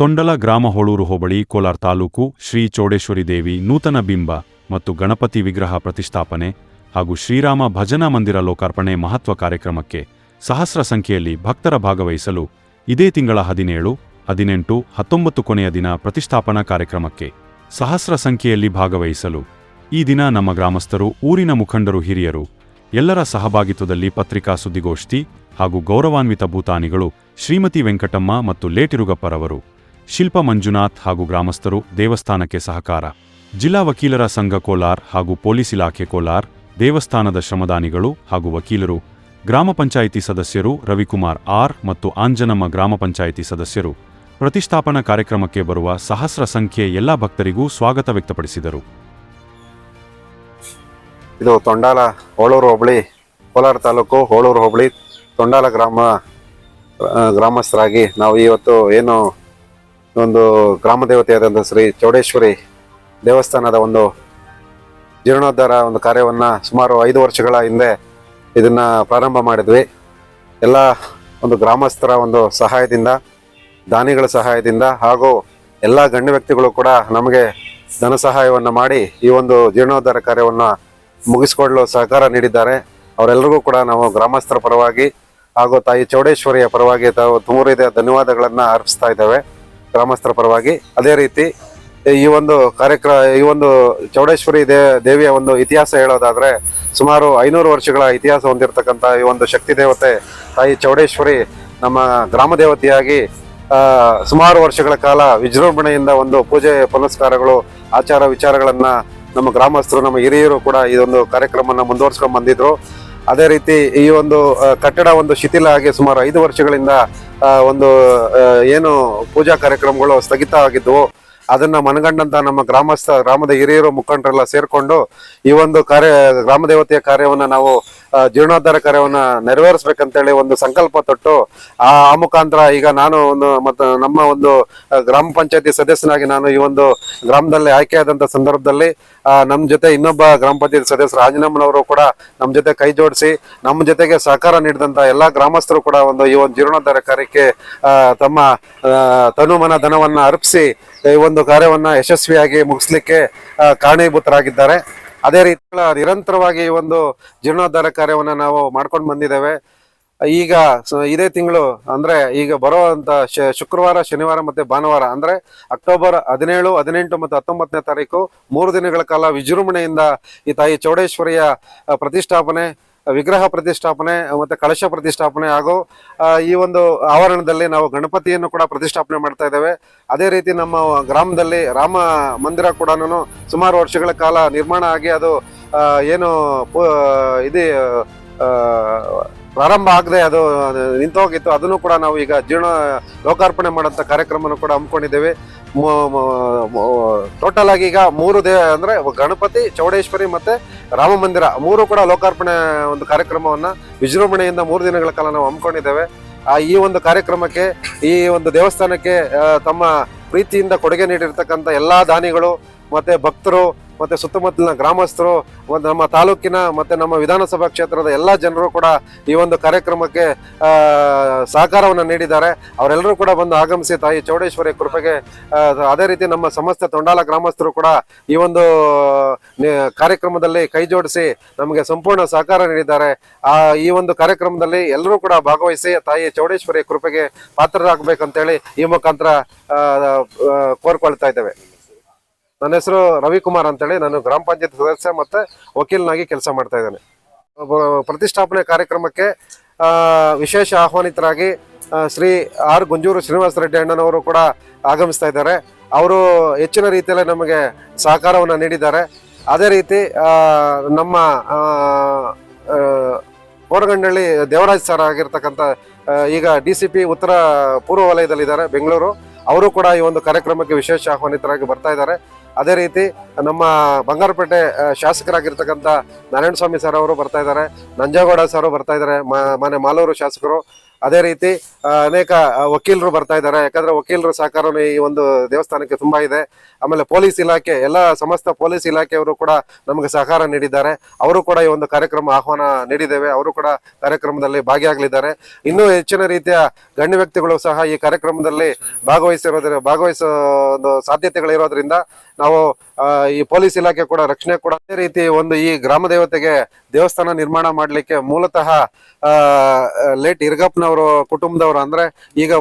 ತೊಂಡಲ ಗ್ರಾಮ ಹೊಳೂರು ಹೋಬಳಿ ಕೋಲಾರ ತಾಲೂಕು ಶ್ರೀ ಚೋಡೇಶ್ವರಿ ದೇವಿ ನೂತನ ಬಿಂಬ ಮತ್ತು ಗಣಪತಿ ವಿಗ್ರಹ ಪ್ರತಿಷ್ಠಾಪನೆ ಹಾಗೂ ಶ್ರೀರಾಮ ಭಜನಾ ಮಂದಿರ ಲೋಕಾರ್ಪಣೆ ಮಹತ್ವ ಕಾರ್ಯಕ್ರಮಕ್ಕೆ ಸಹಸ್ರ ಸಂಖ್ಯೆಯಲ್ಲಿ ಭಕ್ತರ ಭಾಗವಹಿಸಲು ಇದೇ ತಿಂಗಳ ಹದಿನೇಳು, ಹದಿನೆಂಟು, ಹತ್ತೊಂಬತ್ತು ಕೊನೆಯ ದಿನ ಪ್ರತಿಷ್ಠಾಪನಾ ಕಾರ್ಯಕ್ರಮಕ್ಕೆ ಸಹಸ್ರ ಸಂಖ್ಯೆಯಲ್ಲಿ ಭಾಗವಹಿಸಲು ಈ ದಿನ ನಮ್ಮ ಗ್ರಾಮಸ್ಥರು, ಊರಿನ ಮುಖಂಡರು, ಹಿರಿಯರು, ಎಲ್ಲರ ಸಹಭಾಗಿತ್ವದಲ್ಲಿ ಪತ್ರಿಕಾ ಸುದ್ದಿಗೋಷ್ಠಿ ಹಾಗೂ ಗೌರವಾನ್ವಿತ ಭೂತಾನಿಗಳು ಶ್ರೀಮತಿ ವೆಂಕಟಮ್ಮ ಮತ್ತು ಲೇಟಿರುಗಪ್ಪರವರು. ಶಿಲ್ಪ ಮಂಜುನಾಥ್ ಹಾಗೂ ಗ್ರಾಮಸ್ಥರು ದೇವಸ್ಥಾನಕ್ಕೆ ಸಹಕಾರ. ಜಿಲ್ಲಾ ವಕೀಲರ ಸಂಘ ಕೋಲಾರ್ ಹಾಗೂ ಪೊಲೀಸ್ ಇಲಾಖೆ ಕೋಲಾರ್, ದೇವಸ್ಥಾನದ ಶ್ರಮದಾನಿಗಳು ಹಾಗೂ ವಕೀಲರು, ಗ್ರಾಮ ಪಂಚಾಯಿತಿ ಸದಸ್ಯರು ರವಿಕುಮಾರ್ ಆರ್ ಮತ್ತು ಆಂಜನಮ್ಮ ಗ್ರಾಮ ಪಂಚಾಯಿತಿ ಸದಸ್ಯರು. ಪ್ರತಿಷ್ಠಾಪನಾ ಕಾರ್ಯಕ್ರಮಕ್ಕೆ ಬರುವ ಸಹಸ್ರ ಸಂಖ್ಯೆ ಎಲ್ಲ ಭಕ್ತರಿಗೂ ಸ್ವಾಗತ ವ್ಯಕ್ತಪಡಿಸಿದರು. ಇದು ತೊಂಡಾಲ ಹೋಳೂರು ಹೋಬಳಿ, ಕೋಲಾರ ತಾಲೂಕು ಹೋಳೂರು ಹೋಬಳಿ, ತೊಂಡಾಲ ಗ್ರಾಮ ಗ್ರಾಮಸ್ಥರಾಗಿ ನಾವು ಇವತ್ತು ಏನು ಒಂದು ಗ್ರಾಮ ದೇವತೆಯಾದಂಥ ಶ್ರೀ ಚೌಡೇಶ್ವರಿ ದೇವಸ್ಥಾನದ ಒಂದು ಜೀರ್ಣೋದ್ಧಾರ ಒಂದು ಕಾರ್ಯವನ್ನ ಸುಮಾರು ಐದು ವರ್ಷಗಳ ಹಿಂದೆ ಇದನ್ನ ಪ್ರಾರಂಭ ಮಾಡಿದ್ವಿ. ಎಲ್ಲ ಒಂದು ಗ್ರಾಮಸ್ಥರ ಒಂದು ಸಹಾಯದಿಂದ, ದಾನಿಗಳ ಸಹಾಯದಿಂದ ಹಾಗೂ ಎಲ್ಲ ಗಣ್ಯ ವ್ಯಕ್ತಿಗಳು ಕೂಡ ನಮಗೆ ಧನ ಸಹಾಯವನ್ನು ಮಾಡಿ ಈ ಒಂದು ಜೀರ್ಣೋದ್ಧಾರ ಕಾರ್ಯವನ್ನು ಮುಗಿಸ್ಕೊಳ್ಳಲು ಸಹಕಾರ ನೀಡಿದ್ದಾರೆ. ಅವರೆಲ್ಲರಿಗೂ ಕೂಡ ನಾವು ಗ್ರಾಮಸ್ಥರ ಪರವಾಗಿ ಹಾಗೂ ತಾಯಿ ಚೌಡೇಶ್ವರಿಯ ಪರವಾಗಿ ತಾವು ತುಮೂರಿದ ಧನ್ಯವಾದಗಳನ್ನು ಅರ್ಪಿಸ್ತಾ ಇದ್ದೇವೆ. ಗ್ರಾಮಸ್ಥರ ಪರವಾಗಿ ಅದೇ ರೀತಿ ಈ ಒಂದು ಕಾರ್ಯಕ್ರಮ ಈ ಒಂದು ಚೌಡೇಶ್ವರಿ ದೇ, ದೇವಿಯ ಒಂದು ಇತಿಹಾಸ ಹೇಳೋದಾದ್ರೆ ಸುಮಾರು ಐನೂರು ವರ್ಷಗಳ ಇತಿಹಾಸ ಹೊಂದಿರತಕ್ಕಂಥ ಈ ಒಂದು ಶಕ್ತಿ ದೇವತೆ ತಾಯಿ ಚೌಡೇಶ್ವರಿ ನಮ್ಮ ಗ್ರಾಮ ದೇವತೆಯಾಗಿ ಸುಮಾರು ವರ್ಷಗಳ ಕಾಲ ವಿಜೃಂಭಣೆಯಿಂದ ಒಂದು ಪೂಜೆ ಪುನಸ್ಕಾರಗಳು, ಆಚಾರ ವಿಚಾರಗಳನ್ನ ನಮ್ಮ ಗ್ರಾಮಸ್ಥರು, ನಮ್ಮ ಹಿರಿಯರು ಕೂಡ ಈ ಒಂದು ಕಾರ್ಯಕ್ರಮನ ಮುಂದುವರ್ಸ್ಕೊಂಡ್ ಬಂದಿದ್ರು. ಅದೇ ರೀತಿ ಈ ಒಂದು ಕಟ್ಟಡ ಒಂದು ಶಿಥಿಲ ಆಗಿ ಸುಮಾರು ಐದು ವರ್ಷಗಳಿಂದ ಒಂದು ಏನು ಪೂಜಾ ಕಾರ್ಯಕ್ರಮಗಳು ಸ್ಥಗಿತ ಆಗಿದ್ದವು ಅದನ್ನ ಮನಗಂಡಂತ ನಮ್ಮ ಗ್ರಾಮಸ್ಥ, ಗ್ರಾಮದ ಹಿರಿಯರು ಮುಖಂಡರೆಲ್ಲ ಸೇರ್ಕೊಂಡು ಈ ಒಂದು ಕಾರ್ಯ ಗ್ರಾಮ ದೇವತೆಯ ಕಾರ್ಯವನ್ನ ನಾವು ಜೀರ್ಣೋದ್ಧಾರ ಕಾರ್ಯವನ್ನು ನೆರವೇರಿಸ್ಬೇಕಂತೇಳಿ ಒಂದು ಸಂಕಲ್ಪ ತೊಟ್ಟು, ಆ ಮುಖಾಂತರ ಈಗ ನಾನು ಒಂದು ಮತ್ತು ನಮ್ಮ ಒಂದು ಗ್ರಾಮ ಪಂಚಾಯತಿ ಸದಸ್ಯನಾಗಿ ನಾನು ಈ ಒಂದು ಗ್ರಾಮದಲ್ಲಿ ಆಯ್ಕೆಯಾದಂಥ ಸಂದರ್ಭದಲ್ಲಿ ನಮ್ಮ ಜೊತೆ ಇನ್ನೊಬ್ಬ ಗ್ರಾಮ ಪಂಚಾಯತಿ ಸದಸ್ಯರು ಆಂಜನಮ್ಮನವರು ಕೂಡ ನಮ್ಮ ಜೊತೆ ಕೈ ಜೋಡಿಸಿ ನಮ್ಮ ಜೊತೆಗೆ ಸಹಕಾರ ನೀಡಿದಂಥ ಎಲ್ಲ ಗ್ರಾಮಸ್ಥರು ಕೂಡ ಒಂದು ಈ ಒಂದು ಜೀರ್ಣೋದ್ಧಾರ ಕಾರ್ಯಕ್ಕೆ ತಮ್ಮ ತನುಮನ ಧನವನ್ನು ಅರ್ಪಿಸಿ ಈ ಒಂದು ಕಾರ್ಯವನ್ನು ಯಶಸ್ವಿಯಾಗಿ ಮುಗಿಸ್ಲಿಕ್ಕೆ ಕಾರಣೀಭೂತರಾಗಿದ್ದಾರೆ. ಅದೇ ರೀತಿ ನಿರಂತರವಾಗಿ ಒಂದು ಜೀರ್ಣೋದ್ಧಾರ ಕಾರ್ಯವನ್ನು ನಾವು ಮಾಡ್ಕೊಂಡು ಬಂದಿದ್ದೇವೆ. ಈಗ ಇದೇ ತಿಂಗಳು ಅಂದ್ರೆ ಈಗ ಬರುವಂತ ಶುಕ್ರವಾರ, ಶನಿವಾರ ಮತ್ತೆ ಭಾನುವಾರ ಅಂದ್ರೆ ಅಕ್ಟೋಬರ್ ಹದಿನೇಳು, ಹದಿನೆಂಟು ಮತ್ತು ಹತ್ತೊಂಬತ್ತನೇ ತಾರೀಕು ಮೂರು ದಿನಗಳ ಕಾಲ ವಿಜೃಂಭಣೆಯಿಂದ ಈ ತಾಯಿ ಚೌಡೇಶ್ವರಿಯ ಪ್ರತಿಷ್ಠಾಪನೆ ವಿಗ್ರಹ ಪ್ರತಿಷ್ಠಾಪನೆ, ಮತ್ತೆ ಕಳಶ ಪ್ರತಿಷ್ಠಾಪನೆ ಹಾಗೂ ಈ ಒಂದು ಆವರಣದಲ್ಲಿ ನಾವು ಗಣಪತಿಯನ್ನು ಕೂಡ ಪ್ರತಿಷ್ಠಾಪನೆ ಮಾಡ್ತಾ ಇದ್ದೇವೆ. ಅದೇ ರೀತಿ ನಮ್ಮ ಗ್ರಾಮದಲ್ಲಿ ರಾಮ ಮಂದಿರ ಕೂಡ ಸುಮಾರು ವರ್ಷಗಳ ಕಾಲ ನಿರ್ಮಾಣ ಆಗಿ ಅದು ಏನು ಇದು ಪ್ರಾರಂಭ ಆಗದೆ ಅದು ನಿಂತೋಗಿತ್ತು. ಅದನ್ನು ಕೂಡ ನಾವು ಈಗ ಜೀರ್ಣ, ಲೋಕಾರ್ಪಣೆ ಮಾಡುವಂಥ ಕಾರ್ಯಕ್ರಮವನ್ನು ಕೂಡ ಹಮ್ಮಿಕೊಂಡಿದ್ದೇವೆ. ಟೋಟಲ್ ಆಗಿ ಈಗ ಮೂರು ದೇ ಅಂದ್ರೆ ಗಣಪತಿ, ಚೌಡೇಶ್ವರಿ ಮತ್ತೆ ರಾಮ ಮಂದಿರ. ಮೂರು ಕೂಡ ಲೋಕಾರ್ಪಣೆ ಒಂದು ಕಾರ್ಯಕ್ರಮವನ್ನ ವಿಜೃಂಭಣೆಯಿಂದ ಮೂರು ದಿನಗಳ ಕಾಲ ನಾವು ಹಮ್ಮಿಕೊಂಡಿದ್ದೇವೆ. ಆ ಈ ಒಂದು ಕಾರ್ಯಕ್ರಮಕ್ಕೆ, ಈ ಒಂದು ದೇವಸ್ಥಾನಕ್ಕೆ ತಮ್ಮ ಪ್ರೀತಿಯಿಂದ ಕೊಡುಗೆ ನೀಡಿರ್ತಕ್ಕಂಥ ಎಲ್ಲಾ ದಾನಿಗಳು ಮತ್ತೆ ಭಕ್ತರು ಮತ್ತೆ ಸುತ್ತಮುತ್ತಲಿನ ಗ್ರಾಮಸ್ಥರು ಒಂದು ನಮ್ಮ ತಾಲೂಕಿನ ಮತ್ತೆ ನಮ್ಮ ವಿಧಾನಸಭಾ ಕ್ಷೇತ್ರದ ಎಲ್ಲ ಜನರು ಕೂಡ ಈ ಒಂದು ಕಾರ್ಯಕ್ರಮಕ್ಕೆ ಸಹಕಾರವನ್ನು ನೀಡಿದ್ದಾರೆ. ಅವರೆಲ್ಲರೂ ಕೂಡ ಬಂದು ಆಗಮಿಸಿ ತಾಯಿ ಚೌಡೇಶ್ವರಿ ಕೃಪೆಗೆ ಅದೇ ರೀತಿ ನಮ್ಮ ಸಮಸ್ತ ತೊಂಡಾಲ ಗ್ರಾಮಸ್ಥರು ಕೂಡ ಈ ಒಂದು ಕಾರ್ಯಕ್ರಮದಲ್ಲಿ ಕೈ ಜೋಡಿಸಿ ನಮಗೆ ಸಂಪೂರ್ಣ ಸಹಕಾರ ನೀಡಿದ್ದಾರೆ. ಆ, ಈ ಒಂದು ಕಾರ್ಯಕ್ರಮದಲ್ಲಿ ಎಲ್ಲರೂ ಕೂಡ ಭಾಗವಹಿಸಿ ತಾಯಿ ಚೌಡೇಶ್ವರಿ ಕೃಪೆಗೆ ಪಾತ್ರರಾಗಬೇಕಂತೇಳಿ ಈ ಮುಖಾಂತರ ಕೋರ್ಕೊಳ್ತಾ ಇದ್ದೇವೆ. ನನ್ನ ಹೆಸರು ರವಿಕುಮಾರ್ ಅಂತೇಳಿ. ನಾನು ಗ್ರಾಮ ಪಂಚಾಯತ್ ಸದಸ್ಯ ಮತ್ತೆ ವಕೀಲನಾಗಿ ಕೆಲಸ ಮಾಡ್ತಾ ಇದ್ದೇನೆ. ಪ್ರತಿಷ್ಠಾಪನೆ ಕಾರ್ಯಕ್ರಮಕ್ಕೆ ವಿಶೇಷ ಆಹ್ವಾನಿತರಾಗಿ ಶ್ರೀ ಆರ್ ಗುಂಜೂರು ಶ್ರೀನಿವಾಸ ರೆಡ್ಡಿ ಅಣ್ಣನವರು ಕೂಡ ಆಗಮಿಸ್ತಾ ಇದ್ದಾರೆ. ಅವರು ಹೆಚ್ಚಿನ ರೀತಿಯಲ್ಲಿ ನಮಗೆ ಸಹಕಾರವನ್ನು ನೀಡಿದ್ದಾರೆ. ಅದೇ ರೀತಿ ನಮ್ಮ ಕೋರಗಂಡಳ್ಳಿ ದೇವರಾಜ್ ಸರ್ ಆಗಿರ್ತಕ್ಕಂಥ ಈಗ ಡಿ ಸಿ ಪಿ ಉತ್ತರ ಪೂರ್ವ ವಲಯದಲ್ಲಿದ್ದಾರೆ, ಬೆಂಗಳೂರು. ಅವರು ಕೂಡ ಈ ಒಂದು ಕಾರ್ಯಕ್ರಮಕ್ಕೆ ವಿಶೇಷ ಆಹ್ವಾನಿತರಾಗಿ ಬರ್ತಾ ಇದ್ದಾರೆ. ಅದೇ ರೀತಿ ನಮ್ಮ ಬಂಗಾರಪೇಟೆ ಶಾಸಕರಾಗಿರ್ತಕ್ಕಂಥ ನಾರಾಯಣ ಸ್ವಾಮಿ ಸರ್ ಅವರು ಬರ್ತಾ ಇದ್ದಾರೆ, ನಂಜೇಗೌಡ ಸರ್ ಬರ್ತಾ ಇದ್ದಾರೆ ಮನೆ ಮಾಲೂರು ಶಾಸಕರು. ಅದೇ ರೀತಿ ಅನೇಕ ವಕೀಲರು ಬರ್ತಾ ಇದ್ದಾರೆ. ಯಾಕಂದ್ರೆ ವಕೀಲರ ಸಹಕಾರವೂ ಈ ಒಂದು ದೇವಸ್ಥಾನಕ್ಕೆ ತುಂಬಾ ಇದೆ. ಆಮೇಲೆ ಪೊಲೀಸ್ ಇಲಾಖೆ, ಎಲ್ಲ ಸಮಸ್ತ ಪೊಲೀಸ್ ಇಲಾಖೆಯವರು ಕೂಡ ನಮಗೆ ಸಹಕಾರ ನೀಡಿದ್ದಾರೆ. ಅವರು ಕೂಡ ಈ ಒಂದು ಕಾರ್ಯಕ್ರಮ ಆಹ್ವಾನ ನೀಡಿದ್ದೇವೆ. ಅವರು ಕೂಡ ಕಾರ್ಯಕ್ರಮದಲ್ಲಿ ಭಾಗಿಯಾಗಲಿದ್ದಾರೆ. ಇನ್ನೂ ಹೆಚ್ಚಿನ ರೀತಿಯ ಗಣ್ಯ ವ್ಯಕ್ತಿಗಳು ಸಹ ಈ ಕಾರ್ಯಕ್ರಮದಲ್ಲಿ ಭಾಗವಹಿಸಿರೋದ್ರ, ಭಾಗವಹಿಸೋ ಒಂದು ಸಾಧ್ಯತೆಗಳಿರೋದ್ರಿಂದ ನಾವು ಈ ಪೊಲೀಸ್ ಇಲಾಖೆ ಕೂಡ ರಕ್ಷಣೆ ಕೂಡ ಅದೇ ರೀತಿ ಒಂದು ಈ ಗ್ರಾಮ ದೇವತೆಗೆ ದೇವಸ್ಥಾನ ನಿರ್ಮಾಣ ಮಾಡಲಿಕ್ಕೆ ಮೂಲತಃ ಲೇಟ್ ಇರ್ಗಪ್ಪನವರು ಕುಟುಂಬದವರು ಅಂದ್ರೆ ಈಗ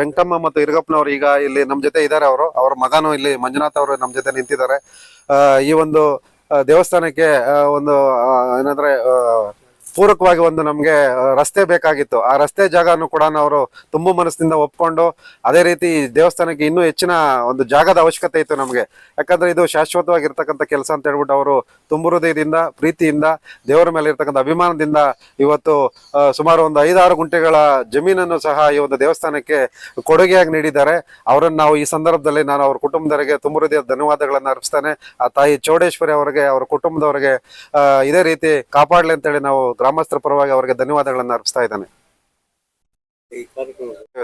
ವೆಂಕಟಮ್ಮ ಮತ್ತು ಇರ್ಗಪ್ಪನವರು ಈಗ ಇಲ್ಲಿ ನಮ್ಮ ಜೊತೆ ಇದ್ದಾರೆ ಅವರು. ಅವ್ರ ಮಗನು ಇಲ್ಲಿ ಮಂಜುನಾಥ್ ಅವರು ನಮ್ಮ ಜೊತೆ ನಿಂತಿದ್ದಾರೆ. ಈ ಒಂದು ದೇವಸ್ಥಾನಕ್ಕೆ ಒಂದು ಏನಂದ್ರೆ ಪೂರಕವಾಗಿ ಒಂದು ನಮಗೆ ರಸ್ತೆ ಬೇಕಾಗಿತ್ತು. ಆ ರಸ್ತೆ ಜಾಗನೂ ಕೂಡ ಅವರು ತುಂಬು ಮನಸ್ಸಿನಿಂದ ಒಪ್ಕೊಂಡು, ಅದೇ ರೀತಿ ದೇವಸ್ಥಾನಕ್ಕೆ ಇನ್ನೂ ಹೆಚ್ಚಿನ ಒಂದು ಜಾಗದ ಅವಶ್ಯಕತೆ ಇತ್ತು ನಮಗೆ. ಯಾಕಂದ್ರೆ ಇದು ಶಾಶ್ವತವಾಗಿರ್ತಕ್ಕಂಥ ಕೆಲಸ ಅಂತ ಹೇಳ್ಬಿಟ್ಟು ಅವರು ತುಂಬ ಹೃದಯದಿಂದ, ಪ್ರೀತಿಯಿಂದ, ದೇವರ ಮೇಲೆ ಇರ್ತಕ್ಕಂಥ ಅಭಿಮಾನದಿಂದ ಇವತ್ತು ಸುಮಾರು ಒಂದು ಐದಾರು ಗುಂಟೆಗಳ ಜಮೀನನ್ನು ಸಹ ಈ ಒಂದು ದೇವಸ್ಥಾನಕ್ಕೆ ಕೊಡುಗೆಯಾಗಿ ನೀಡಿದ್ದಾರೆ. ಅವರನ್ನು ನಾವು ಈ ಸಂದರ್ಭದಲ್ಲಿ ನಾನು ಅವ್ರ ಕುಟುಂಬದವರಿಗೆ ತುಂಬ ಹೃದಯ ಧನ್ಯವಾದಗಳನ್ನು ಅರ್ಪಿಸ್ತಾನೆ. ಆ ತಾಯಿ ಚೌಡೇಶ್ವರಿ ಅವರಿಗೆ, ಅವರ ಕುಟುಂಬದವರಿಗೆ ಇದೇ ರೀತಿ ಕಾಪಾಡಲಿ ಅಂತೇಳಿ ನಾವು ಗ್ರಾಮಸ್ಥರ ಪರವಾಗಿ ಅವರಿಗೆ ಧನ್ಯವಾದಗಳನ್ನು ಅರ್ಪಿಸ್ತಾ ಇದ್ದಾನೆ.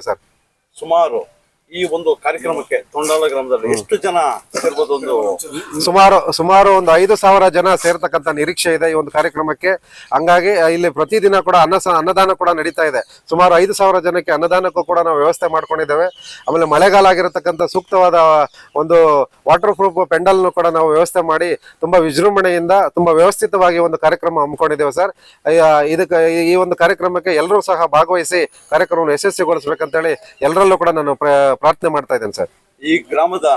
ಸರ್. ಸುಮಾರು ಈ ಒಂದು ಕಾರ್ಯಕ್ರಮಕ್ಕೆ ತೊಂಡಾಲ ಗ್ರಾಮದಲ್ಲಿ ಎಷ್ಟು ಜನ ಒಂದು ಸುಮಾರು ಸುಮಾರು ಒಂದು ಐದು ಸಾವಿರ ಜನ ಸೇರ್ತಕ್ಕಂತ ನಿರೀಕ್ಷೆ ಇದೆ ಈ ಒಂದು ಕಾರ್ಯಕ್ರಮಕ್ಕೆ. ಹಂಗಾಗಿ ಇಲ್ಲಿ ಪ್ರತಿದಿನ ಕೂಡ ಅನ್ನ ಅನ್ನದಾನ ಕೂಡ ನಡೀತಾ ಇದೆ. ಸುಮಾರು ಐದು ಸಾವಿರ ಜನಕ್ಕೆ ಅನ್ನದಾನಕ್ಕೂ ಕೂಡ ನಾವು ವ್ಯವಸ್ಥೆ ಮಾಡ್ಕೊಂಡಿದ್ದೇವೆ. ಆಮೇಲೆ ಮಳೆಗಾಲ ಆಗಿರತಕ್ಕಂಥ ಸೂಕ್ತವಾದ ಒಂದು ವಾಟರ್ ಪ್ರೂಫ್ ಪೆಂಡಲ್ನು ಕೂಡ ನಾವು ವ್ಯವಸ್ಥೆ ಮಾಡಿ ತುಂಬಾ ವಿಜೃಂಭಣೆಯಿಂದ, ತುಂಬಾ ವ್ಯವಸ್ಥಿತವಾಗಿ ಒಂದು ಕಾರ್ಯಕ್ರಮ ಹಮ್ಮಿಕೊಂಡಿದ್ದೇವೆ ಸರ್. ಇದಕ್ಕೆ ಈ- ಒಂದು ಕಾರ್ಯಕ್ರಮಕ್ಕೆ ಎಲ್ಲರೂ ಸಹ ಭಾಗವಹಿಸಿ ಕಾರ್ಯಕ್ರಮವನ್ನು ಯಶಸ್ವಿಗೊಳಿಸ್ಬೇಕಂತೇಳಿ ಎಲ್ಲರಲ್ಲೂ ಕೂಡ ನಾನು ಪ್ರ- ಪ್ರಾರ್ಥನೆ ಮಾಡ್ತಾ ಇದ್ದೇನೆ ಸರ್. ಈ ಗ್ರಾಮದ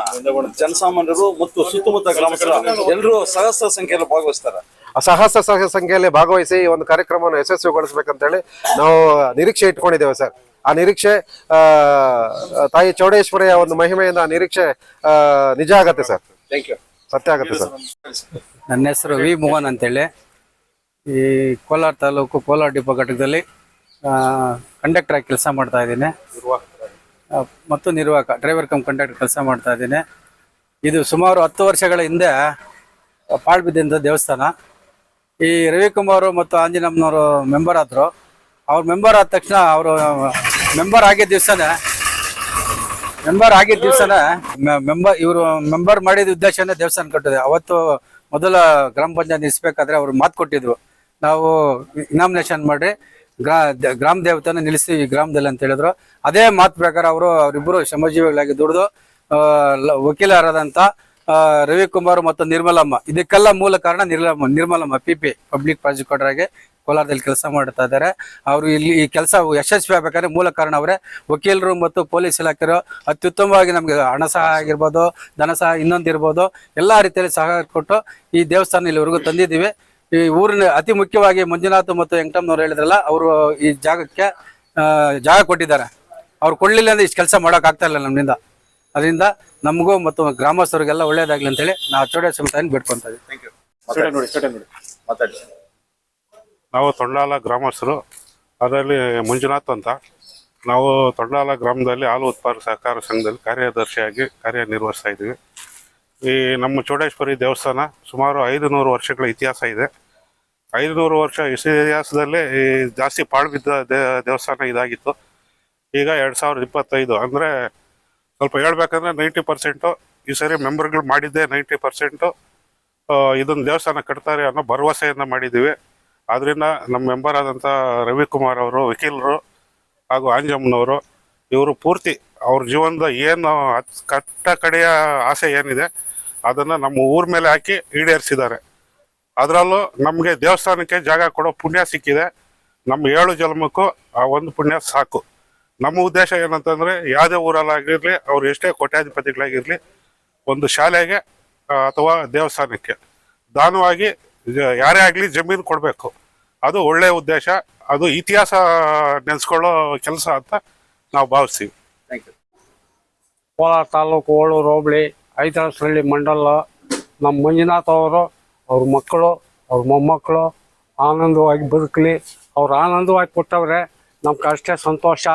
ಜನಸಾಮಾನ್ಯರು ಮತ್ತು ಸುತ್ತಮುತ್ತ ಗ್ರಾಮಸ್ಥರ ಎಲ್ಲರೂ ಸಹಸ್ರ ಸಂಖ್ಯೆಯಲ್ಲಿ ಭಾಗವಹಿಸ್ತಾರೆ. ಸಹಸ್ರ ಸಹ ಸಂಖ್ಯೆಯಲ್ಲಿ ಭಾಗವಹಿಸಿ ಈ ಒಂದು ಕಾರ್ಯಕ್ರಮವನ್ನು ಯಶಸ್ವಿಗೊಳಿಸಬೇಕಂತೇಳಿ ನಾವು ನಿರೀಕ್ಷೆ ಇಟ್ಕೊಂಡಿದ್ದೇವೆ ಸರ್. ಆ ನಿರೀಕ್ಷೆ ತಾಯಿ ಚೌಡೇಶ್ವರಿಯ ಒಂದು ಮಹಿಮೆಯಿಂದ ಆ ನಿರೀಕ್ಷೆ ನಿಜ ಆಗತ್ತೆ ಸರ್. ಥ್ಯಾಂಕ್ ಯು ಸತ್ಯ ಆಗತ್ತೆ ಸರ್. ನನ್ನ ಹೆಸರು ವಿ ಮೋಹನ್ ಅಂತೇಳಿ. ಈ ಕೋಲಾರ ತಾಲೂಕು ಕೋಲಾರ ಡಿಪೋ ಘಟಕದಲ್ಲಿ ಕಂಡಕ್ಟರ್ ಆಗಿ ಕೆಲಸ ಮಾಡ್ತಾ ಇದ್ದೀನಿ. ಮತ್ತು ನಿರ್ವಾಹಕ ಡ್ರೈವರ್ ಕಮ್ ಕಂಡಕ್ಟರ್ ಕೆಲಸ ಮಾಡ್ತಾ ಇದ್ದೀನಿ. ಇದು ಸುಮಾರು ಹತ್ತು ವರ್ಷಗಳ ಹಿಂದೆ ಪಾಳ್ಬಿದ್ದಂಥ ದೇವಸ್ಥಾನ. ಈ ರವಿಕುಮಾರ್ ಮತ್ತು ಆಂಜನಮ್ಮನವರು ಮೆಂಬರ್ ಆದರು. ಅವ್ರು ಮೆಂಬರ್ ಆದ ತಕ್ಷಣ ಅವರು ಮೆಂಬರ್ ಆಗಿದ್ದ ದಿವಸನೇ ಮೆಂಬರ್ ಆಗಿದ್ದ ದಿವಸನೇ ಮೆಂಬರ್ ಇವರು ಮೆಂಬರ್ ಮಾಡಿದ ಉದ್ದೇಶನೇ ದೇವಸ್ಥಾನ ಕಟ್ಟಿದೆ. ಅವತ್ತು ಮೊದಲ ಗ್ರಾಮ ಪಂಚಾಯತ್ ನಿಲ್ಲಿಸ್ಬೇಕಾದ್ರೆ ಅವ್ರು ಮಾತು ಕೊಟ್ಟಿದ್ರು. ನಾವು ಇನಾಮಿನೇಷನ್ ಮಾಡಿ ಗ್ರಾ ಗ್ರಾಮ ದೇವತೆಯನ್ನು ನಿಲ್ಲಿಸಿ ಈ ಗ್ರಾಮದಲ್ಲಿ ಅಂತ ಹೇಳಿದ್ರು. ಅದೇ ಮಾತು ಪ್ರಕಾರ ಅವರು ಅವರಿಬ್ಬರು ಶ್ರಮಜೀವಿಗಳಾಗಿ ದುಡಿದು ವಕೀಲರಾದಂಥ ರವಿಕುಮಾರ್ ಮತ್ತು ನಿರ್ಮಲಮ್ಮ. ಇದಕ್ಕೆಲ್ಲ ಮೂಲ ಕಾರಣ Nirmalamma Nirmalamma P P public prosecutor ಆಗಿ ಕೋಲಾರದಲ್ಲಿ ಕೆಲಸ ಮಾಡ್ತಾ ಇದ್ದಾರೆ. ಅವರು ಇಲ್ಲಿ ಈ ಕೆಲಸ ಯಶಸ್ವಿ ಆಗಬೇಕಾದ್ರೆ ಮೂಲ ಕಾರಣ ಅವರೇ. ವಕೀಲರು ಮತ್ತು ಪೊಲೀಸ್ ಇಲಾಖೆರು ಅತ್ಯುತ್ತಮವಾಗಿ ನಮಗೆ ಹಣ ಸಹಾಯ ಆಗಿರ್ಬೋದು, ಧನ ಸಹಾಯ ಇನ್ನೊಂದಿರ್ಬೋದು, ಎಲ್ಲ ರೀತಿಯಲ್ಲಿ ಸಹಕಾರ ಕೊಟ್ಟು ಈ ದೇವಸ್ಥಾನ ಇಲ್ಲಿವರೆಗೂ ತಂದಿದ್ದೀವಿ. ಈ ಊರಿನ ಅತಿ ಮುಖ್ಯವಾಗಿ ಮಂಜುನಾಥ್ ಮತ್ತು ವೆಂಕಟಮ್ಮನವ್ರು ಹೇಳಿದ್ರಲ್ಲ ಅವರು ಈ ಜಾಗಕ್ಕೆ ಜಾಗ ಕೊಟ್ಟಿದ್ದಾರೆ. ಅವ್ರು ಕೊಡ್ಲಿಲ್ಲ ಅಂದ್ರೆ ಇಷ್ಟು ಕೆಲಸ ಮಾಡೋಕೆ ಆಗ್ತಾ ಇಲ್ಲ ನಮ್ಮಿಂದ. ಅದರಿಂದ ನಮಗೂ ಮತ್ತು ಗ್ರಾಮಸ್ಥರಿಗೆಲ್ಲ ಒಳ್ಳೇದಾಗ್ಲಿ ಅಂತೇಳಿ ನಾವು ಚೌಡ ಸಂಸ್ಥೆಯನ್ನು ಬಿಟ್ಕೊತೀವಿ ಇದ್ದೀವಿ ಥ್ಯಾಂಕ್ ಯು ಮಾತಾಡಿ. ನೋಡಿ ನೋಡಿ. ಮಾತಾಡಿ. ನಾವು ತೊಂಡಾಲ ಗ್ರಾಮಸ್ಥರು. ಅದರಲ್ಲಿ ಮಂಜುನಾಥ್ ಅಂತ. ನಾವು ತೊಂಡಾಲ ಗ್ರಾಮದಲ್ಲಿ ಹಾಲು ಉತ್ಪಾದಕ ಸಹಕಾರ ಸಂಘದಲ್ಲಿ ಕಾರ್ಯದರ್ಶಿಯಾಗಿ ಕಾರ್ಯನಿರ್ವಹಿಸ್ತಾ ಇದ್ದೀವಿ. ಈ ನಮ್ಮ ಚೌಡೇಶ್ವರಿ ದೇವಸ್ಥಾನ ಸುಮಾರು ಐದು ನೂರು ವರ್ಷಗಳ ಇತಿಹಾಸ ಇದೆ. ಐದು ನೂರು ವರ್ಷ ಇತಿಹಾಸದಲ್ಲೇ ಈ ಜಾಸ್ತಿ ಪಾಳು ಬಿದ್ದ ದೇ, ದೇವಸ್ಥಾನ ಇದಾಗಿತ್ತು. ಈಗ ಎರಡು ಸಾವಿರದ ಇಪ್ಪತ್ತೈದು ಅಂದರೆ ಸ್ವಲ್ಪ ಹೇಳ್ಬೇಕಂದ್ರೆ ನೈಂಟಿ ಪರ್ಸೆಂಟು ಈ ಸರಿ ಮೆಂಬರ್ಗಳು ಮಾಡಿದ್ದೆ ನೈಂಟಿ ಪರ್ಸೆಂಟು ಇದೊಂದು ದೇವಸ್ಥಾನ ಕಟ್ತಾರೆ ಅನ್ನೋ ಭರವಸೆಯನ್ನು ಮಾಡಿದ್ದೀವಿ. ಆದ್ದರಿಂದ ನಮ್ಮ ಮೆಂಬರ್ ಆದಂಥ ರವಿಕುಮಾರ್ ಅವರು, ವಕೀಲರು ಹಾಗೂ ಆಂಜಮ್ಮನವರು, ಇವರು ಪೂರ್ತಿ ಅವ್ರ ಜೀವನದ ಏನು ಕಟ್ಟ ಕಡೆಯ ಆಸೆ ಏನಿದೆ, ಅದನ್ನು ನಮ್ಮ ಊರ ಮೇಲೆ ಹಾಕಿ ಈಡೇರಿಸಿದ್ದಾರೆ. ಅದರಲ್ಲೂ ನಮಗೆ ದೇವಸ್ಥಾನಕ್ಕೆ ಜಾಗ ಕೊಡೋ ಪುಣ್ಯ ಸಿಕ್ಕಿದೆ. ನಮ್ಮ ಏಳು ಜನ್ಮಕ್ಕೂ ಆ ಒಂದು ಪುಣ್ಯ ಸಾಕು. ನಮ್ಮ ಉದ್ದೇಶ ಏನಂತಂದ್ರೆ ಯಾವುದೇ ಊರಲ್ಲಾಗಿರಲಿ, ಅವ್ರು ಎಷ್ಟೇ ಕೋಟ್ಯಾಧಿಪತಿಗಳಾಗಿರಲಿ, ಒಂದು ಶಾಲೆಗೆ ಅಥವಾ ದೇವಸ್ಥಾನಕ್ಕೆ. ದಾನವಾಗಿ ಯಾರೇ ಆಗಲಿ ಜಮೀನು ಕೊಡಬೇಕು. ಅದು ಒಳ್ಳೆಯ ಉದ್ದೇಶ. ಅದು ಇತಿಹಾಸ ನೆನೆಸ್ಕೊಳ್ಳೋ ಕೆಲಸ ಅಂತ ನಾವು ಭಾವಿಸ್ತೀವಿ. ಕೋಲಾರ ತಾಲೂಕು, ಓಳೂರು, ಹೋಬಳಿ ಐತರಸಳ್ಳಿ ಮಂಡಲ, ನಮ್ಮ ಮಂಜುನಾಥ್ ಅವರು ಅವ್ರ ಮಕ್ಕಳು ಅವ್ರ ಮೊಮ್ಮಕ್ಕಳು ಆನಂದವಾಗಿ ಬದುಕಲಿ. ಅವ್ರು ಆನಂದವಾಗಿ ಕೊಟ್ಟವ್ರೆ ನಮ್ಗೆ ಅಷ್ಟೇ ಸಂತೋಷ.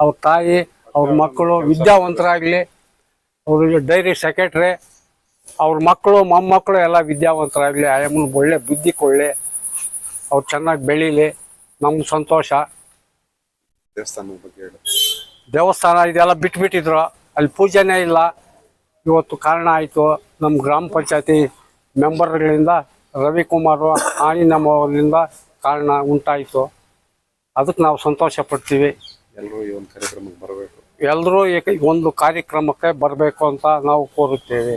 ಅವ್ರ ತಾಯಿ ಅವ್ರ ಮಕ್ಕಳು ವಿದ್ಯಾವಂತರಾಗಲಿ. ಅವ್ರಿಗೆ ಡೈರಿ ಸೆಕ್ರೆಟ್ರಿ ಅವ್ರ ಮಕ್ಕಳು ಮೊಮ್ಮಕ್ಕಳು ಎಲ್ಲ ವಿದ್ಯಾವಂತರಾಗಲಿ. ಆಯಮ್ಮನ ಒಳ್ಳೆ ಬುದ್ಧಿ ಕೊಳ್ಳಿ ಅವ್ರು ಚೆನ್ನಾಗಿ ಬೆಳೀಲಿ. ನಮ್ಗೆ ಸಂತೋಷ. ದೇವಸ್ಥಾನ ಬಗ್ಗೆ ಹೇಳಿ. ದೇವಸ್ಥಾನ ಇದೆಲ್ಲ ಬಿಟ್ಬಿಟ್ಟಿದ್ರು. ಅಲ್ಲಿ ಪೂಜೆನೇ ಇಲ್ಲ. ಇವತ್ತು ಕಾರಣ ಆಯಿತು. ನಮ್ಮ ಗ್ರಾಮ ಪಂಚಾಯತಿ ಮೆಂಬರ್ಗಳಿಂದ ರವಿಕುಮಾರ್ ಆನಿನಮ್ಮ ಅವರಿಂದ ಕಾರಣ ಉಂಟಾಯಿತು. ಅದಕ್ಕೆ ನಾವು ಸಂತೋಷ ಪಡ್ತೀವಿ. ಎಲ್ಲರೂ ಈ ಒಂದು ಕಾರ್ಯಕ್ರಮಕ್ಕೆ ಬರಬೇಕು. ಎಲ್ಲರೂ ಒಂದು ಕಾರ್ಯಕ್ರಮಕ್ಕೆ ಬರಬೇಕು ಅಂತ ನಾವು ಕೋರುತ್ತೇವೆ.